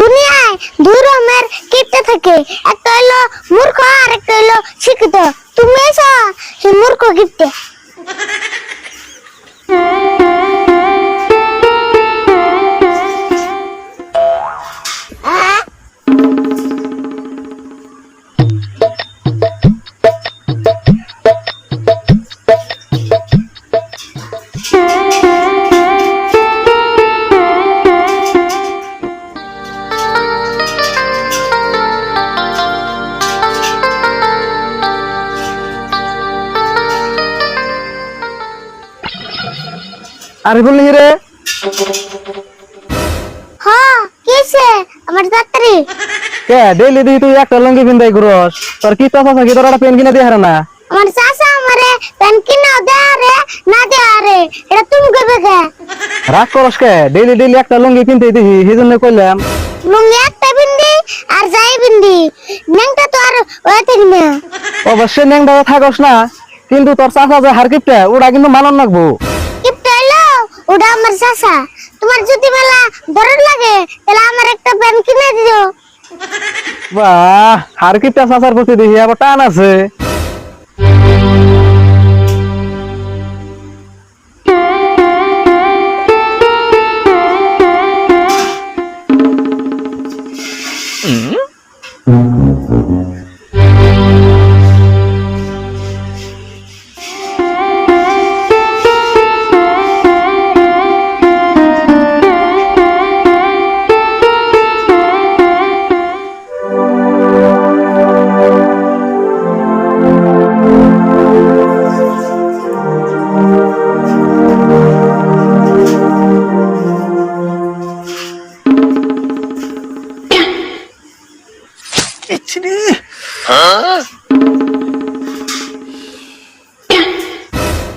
দুনিয়ায় দুই রকমের কীর্তি থাকে। একটা হলো মূর্খ আর একটা হলো শিক্ষিত। তুমি এসো সেই মূর্খ কীটটা আরে বললি রে। হ্যাঁ কিসে আমার ডাক্তারি। কে ডেইলি দিই তুই একটা লঙ্গি পিন্দাই করস তোর কি চাষ আছে কি তোর একটা পেন কিনে দিয়ে হারে না। আমার চাচা আমারে পেন কিনা দেয়া রে না দেয়া রে। এটা তুমি করবে কে? রাগ করস কে? ডেইলি ডেইলি একটা লঙ্গি কিনতে দিহি সেই জন্য কইলাম। লুঙ্গি একটা বিন্দি আর যাই বিন্দি নেংটা তো আর ওয়াতে না অবশ্যই ন্যাংটা থাকস না। কিন্তু তোর চাষা যে হারকিপটা ওটা কিন্তু মানন কিপটা এলো ওটা আমার চাষা তোমার যদি বেলা বড় লাগে, তাহলে আমার একটা পেন কিনে দিও। বাহ হারকিপটা চাষার প্রতি দেখি, আবার টান আছে।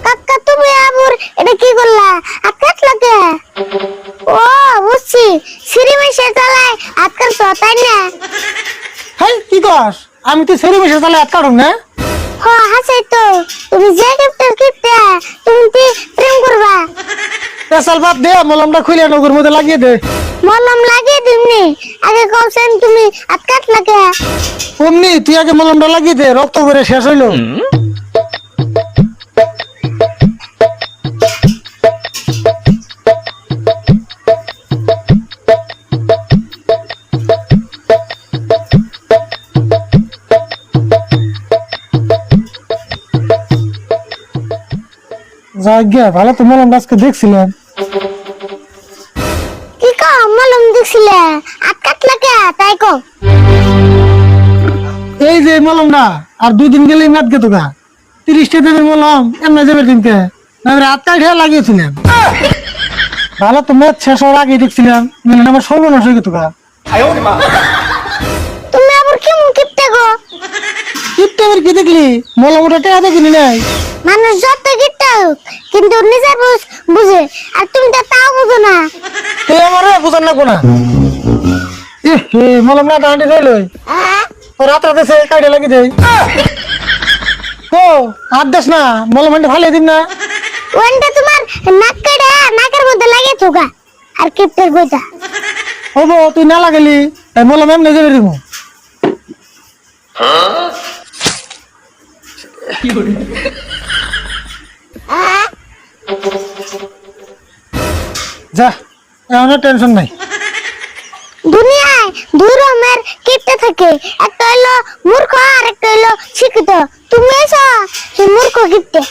কাকা তুমি আবুর এটা কি করলা? আকাট লাগে? ও বুঝছি। সিঁড়ি মেশে চালায় আজকাল তো তাই না? হেই কি কস? আমি তো বসে তাহলে হাত কাটুম না? হ হাসাই তো। তুমি যে কিপটার কিপটা তুমি কি প্রেম করবা পেশাল বাদ দে মলমটা খুলে নগর মধ্যে লাগিয়ে দে। মলম লাগিয়ে দিমনি আগে কওছেন তুমি আটকাট লাগে। অমনি তুই আগে মলমটা লাগিয়ে দে রক্ত করে শেষ হইল। গিয়া ভালো তো মলম আজকে দেখছিলাম। কি কো মলম দিছিলে? তাই কো এই যে মলম না আর দুই দিন গেলেই মেদ গে। তোকা তিরিশটা দেবে মলম এমনি যাবে দিনকে এবারে আটটা ঠেয়া লাগিয়েছিলাম ভালো তো মেদ শেষ হওয়ার আগে দেখছিলাম মানে আমার সর্বনাশ হয়ে গেত তোকা তুমি আবার কি মুখ কিপটা গো? কিপটা এবার কি দেখলি? মলমটা টেয়া দেখিনি নাই। মানুষ যত কিপটা হোক কিন্তু নিজের বুঝ বুঝে আর তুমি তো তাও বুঝো না। তুই আমার বুঝান না। কোনা এ হে মলম না টাঁটি রইল রাত রাতে সে কাইডে লাগি দেই ও হাত দেস না মলম হাঁটি ভালো দিন না। ওইটা তোমার নাক কেটে নাকের মধ্যে লাগিয়ে থোকা আর কিপটার গোটা হব তুই না লাগালি এই মলম এমনি যাবে দিব যা, এখন টেনশন নাই। দুনিয়ায় দুই রকমের কিপটা থাকে। একটা হইল মূর্খ আর একটা হলো শিক্ষিত। তুমি এসো সেই মূর্খ কিপটে